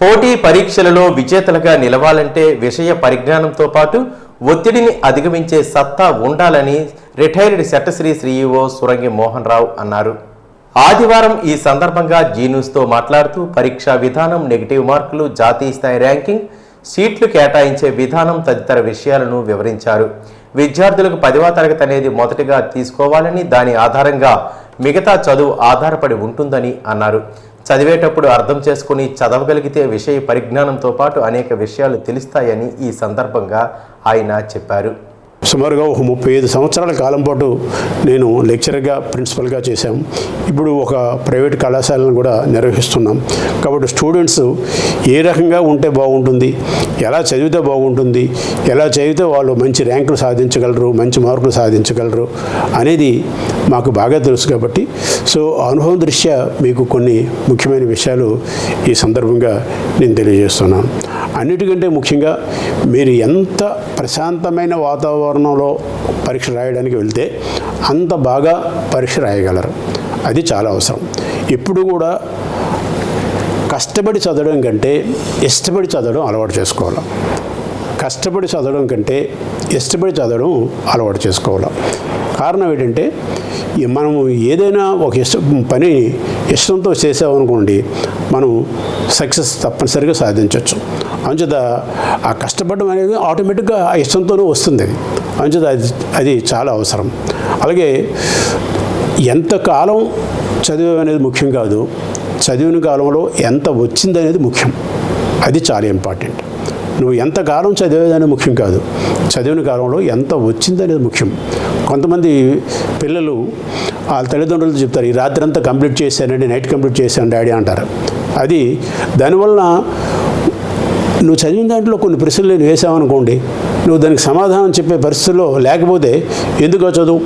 పోటీ పరీక్షలలో విజేతలుగా నిలవాలంటే విషయ పరిజ్ఞానంతో పాటు ఒత్తిడిని అధిగమించే సత్తా ఉండాలని రిటైర్డ్ శట్టశ్రీ శ్రీఈఓ సురంగి మోహన్ రావు అన్నారు. ఆదివారం ఈ సందర్భంగా జీన్యూస్తో మాట్లాడుతూ పరీక్షా విధానం నెగిటివ్ మార్కులు జాతీయ స్థాయి ర్యాంకింగ్ సీట్లు కేటాయించే విధానం తదితర విషయాలను వివరించారు. విద్యార్థులకు పదవ తరగతి అనేది మొదటిగా తీసుకోవాలని దాని ఆధారంగా మిగతా చదువు ఆధారపడి ఉంటుందని అన్నారు. చదివేటప్పుడు అర్థం చేసుకుని చదవగలిగితే విషయ పరిజ్ఞానంతో పాటు అనేక విషయాలు తెలుస్తాయని ఈ సందర్భంగా ఆయన చెప్పారు. సుమారుగా ఒక ముప్పై ఐదు సంవత్సరాల కాలం పాటు నేను లెక్చరర్గా ప్రిన్సిపల్గా చేశాం. ఇప్పుడు ఒక ప్రైవేట్ కళాశాలను కూడా నిర్వహిస్తున్నాం. కాబట్టి స్టూడెంట్స్ ఏ రకంగా ఉంటే బాగుంటుంది ఎలా చదివితే బాగుంటుంది ఎలా చదివితే వాళ్ళు మంచి ర్యాంకులు సాధించగలరు మంచి మార్కులు సాధించగలరు అనేది మాకు బాగా తెలుసు కాబట్టి. సో అనుభవం దృష్ట్యా మీకు కొన్ని ముఖ్యమైన విషయాలు ఈ సందర్భంగా నేను తెలియజేస్తున్నాను అన్నిటికంటే ముఖ్యంగా మీరు ఎంత ప్రశాంతమైన వాతావరణంలో పరీక్ష రాయడానికి వెళ్తే అంత బాగా పరీక్ష రాయగలరు. అది చాలా అవసరం. ఇప్పుడు కూడా కష్టపడి చదవడం కంటే ఇష్టపడి చదవడం అలవాటు చేసుకోవాలి. కష్టపడి చదవడం కంటే ఇష్టపడి చదవడం అలవాటు చేసుకోవాలి. కారణం ఏంటంటే మనము ఏదైనా ఒక ఇష్ట పని ఇష్టంతో చేసామనుకోండి మనం సక్సెస్ తప్పనిసరిగా సాధించవచ్చు అంచేత ఆ కష్టపడడం అనేది ఆటోమేటిక్గా ఆ ఇష్టంతోనే వస్తుంది అది. అంచేత అది అది చాలా అవసరం. అలాగే ఎంతకాలం చదివే అనేది ముఖ్యం కాదు. చదివిన కాలంలో ఎంత వచ్చిందనేది ముఖ్యం. అది చాలా ఇంపార్టెంట్. నువ్వు ఎంతకాలం చదివేదనేది ముఖ్యం కాదు. చదివిన కాలంలో ఎంత వచ్చిందనేది ముఖ్యం. కొంతమంది పిల్లలు వాళ్ళ తల్లిదండ్రులు చెప్తారు ఈ రాత్రి అంతా కంప్లీట్ చేశానండి నైట్ కంప్లీట్ చేశాను డాడీ అంటారు. అది దానివల్ల నువ్వు చదివిన దాంట్లో కొన్ని ప్రశ్నలు నేను వేసావనుకోండి నువ్వు దానికి సమాధానం చెప్పే పరిస్థితుల్లో లేకపోతే ఎందుకో చదువు?